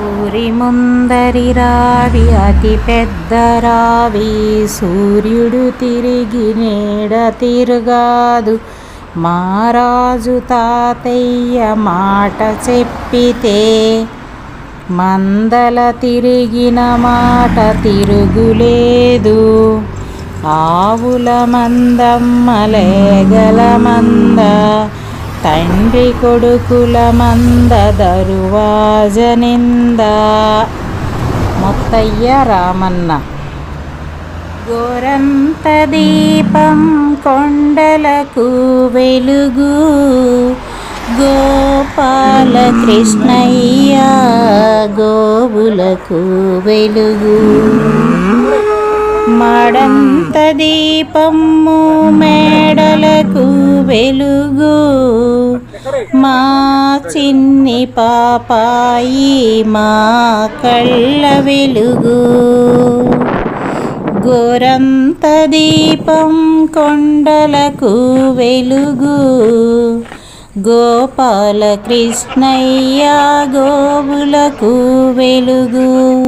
ఊరి ముందరి రావి అతి పెద్ద రావి. సూర్యుడు తిరిగి నీడ తిరుగాదు. మారాజు తాతయ్య మాట చెప్పితే మందల తిరిగిన మాట తిరుగులేదు. ఆవుల మందమ్మలేగల మంద తండ్రి కొడుకుల మంద దరువాజనింద ముత్తయ్య రామన్న. గోరంత దీపం కొండలకు వెలుగు. గోపాల కృష్ణయ్య గోవులకు వెలుగు. మడంత దీపము మేడలకు వెలుగు మా చిన్ని పాపాయి మా కళ్ళ వెలుగు. గోరంత దీపం కొండలకు వెలుగు. గోపాల కృష్ణయ్య గోవులకు వెలుగు.